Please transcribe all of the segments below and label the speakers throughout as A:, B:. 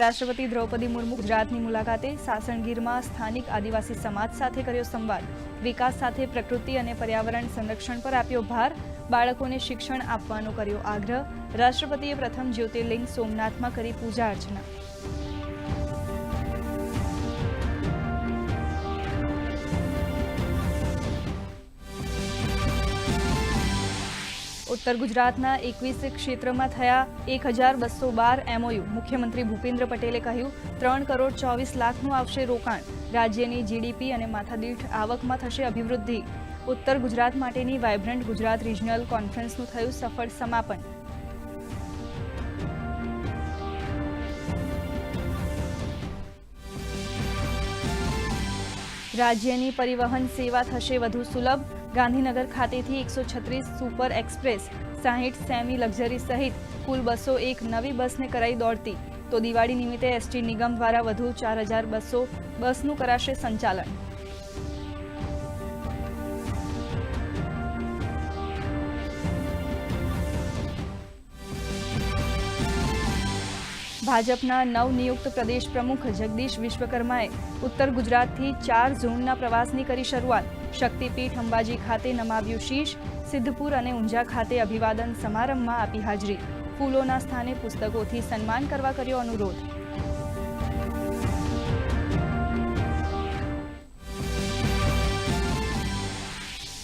A: રાષ્ટ્રપતિ દ્રૌપદી મુર્મુ ગુજરાતની મુલાકાતે સાસણગીરમાં સ્થાનિક આદિવાસી સમાજ સાથે કર્યો સંવાદ. વિકાસ સાથે પ્રકૃતિ અને પર્યાવરણ સંરક્ષણ પર આપ્યો ભાર. બાળકોને શિક્ષણ આપવાનો કર્યો આગ્રહ. રાષ્ટ્રપતિએ પ્રથમ જ્યોતિર્લિંગ સોમનાથમાં કરી પૂજા અર્ચના. ઉત્તર ગુજરાતના એકવીસ ક્ષેત્રમાં થયા એક હજાર બસો બાર એમઓયુ. મુખ્યમંત્રી ભૂપેન્દ્ર પટેલે કહ્યું, ત્રણ કરોડ ચોવીસ લાખનું આવશે રોકાણ. રાજ્યની જીડીપી અને માથાદીઠ આવકમાં થશે અભિવૃદ્ધિ. ઉત્તર ગુજરાત માટેની વાયબ્રન્ટ ગુજરાત રિજનલ કોન્ફરન્સનું થયું સફળ સમાપન. રાજ્યની પરિવહન સેવા થશે વધુ સુલભ. ગાંધીનગર ખાતેથી એકસો છત્રીસ સુપર એક્સપ્રેસ, સાહીઠ સેમી લક્ઝરી સહિત કુલ બસો એક નવી બસને કરાઈ દોડતી. તો દિવાળી નિમિત્તે એસટી નિગમ દ્વારા વધુ ચાર હજાર બસો બસનું કરાશે સંચાલન. ભાજપના નવનિયુક્ત પ્રદેશ પ્રમુખ જગદીશ વિશ્વકર્માએ ઉત્તર ગુજરાતથી ચાર ઝોનના પ્રવાસની કરી શરૂઆત. શક્તિપીઠ અંબાજી ખાતે નમાવ્યું શીશ, સિદ્ધપુર અને ઊંઝા ખાતે અભિવાદન સમારંભમાં આપી હાજરી. ફૂલોના સ્થાને પુસ્તકોથી સન્માન કરવા કર્યો અનુરોધ.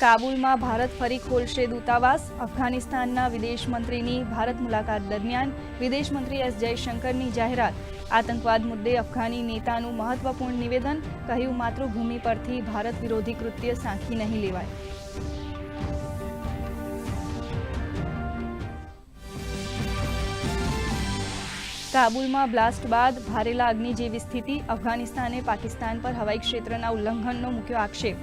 A: કાબુલમાં ભારત ફરી ખોલશે દૂતાવાસ. અફઘાનિસ્તાનના વિદેશ મંત્રીની ભારત મુલાકાત દરમિયાન વિદેશ મંત્રી એસ જયશંકરની જાહેરાત. આતંકવાદ મુદ્દે અફઘાની નેતાનું મહત્વપૂર્ણ નિવેદન, કહ્યું માતૃભૂમિ પરથી ભારત વિરોધી કૃત્ય સાંખી નહીં લેવાય. કાબુલમાં બ્લાસ્ટ બાદ ભારેલા અગ્નિ જેવી સ્થિતિ અફઘાનિસ્તાને પાકિસ્તાન પર હવાઈ ક્ષેત્રના ઉલ્લંઘનનો મૂક્યો આક્ષેપ.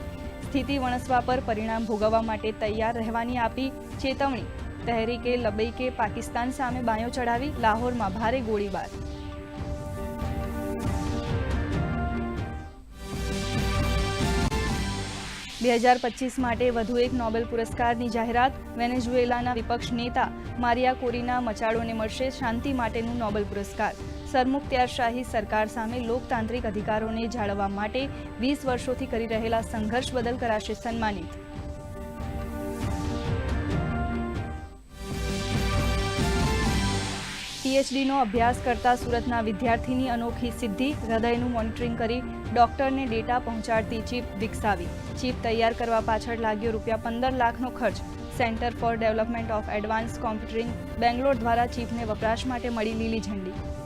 A: સ્થિતિ વણસવા પર પરિણામ ભોગવવા માટે તૈયાર રહેવાની આપી ચેતવણી. તહેરીકે લબૈકે પાકિસ્તાન સામે બાયો ચડાવી લાહોરમાં ભારે ગોળીબાર. બે હજાર પચીસ માટે વધુ એક નોબેલ પુરસ્કારની જાહેરાત વેનેઝુએલાના વિપક્ષ નેતા મારિયા કોરીના મચાડોને મળશે શાંતિ માટેનું નોબેલ પુરસ્કાર. સરમુખત્યારશાહી સરકાર સામે લોકતાંત્રિક અધિકારોને જાળવવા માટે વીસ વર્ષોથી કરી રહેલા સંઘર્ષ બદલ કરાશે સન્માનિત. પીએચડીનો અભ્યાસ કરતા સુરતના વિદ્યાર્થીની અનોખી સિદ્ધિ, હૃદયનું મોનિટરિંગ કરી ડોક્ટરને ડેટા પહોંચાડતી ચીપ વિકસાવી. ચીપ તૈયાર કરવા પાછળ લાગ્યો રૂપિયા પંદર લાખનો ખર્ચ. Centre for development of advance computing Bangalore દ્વારા ચીપને વપરાશ માટે મળી લીલી ઝંડી.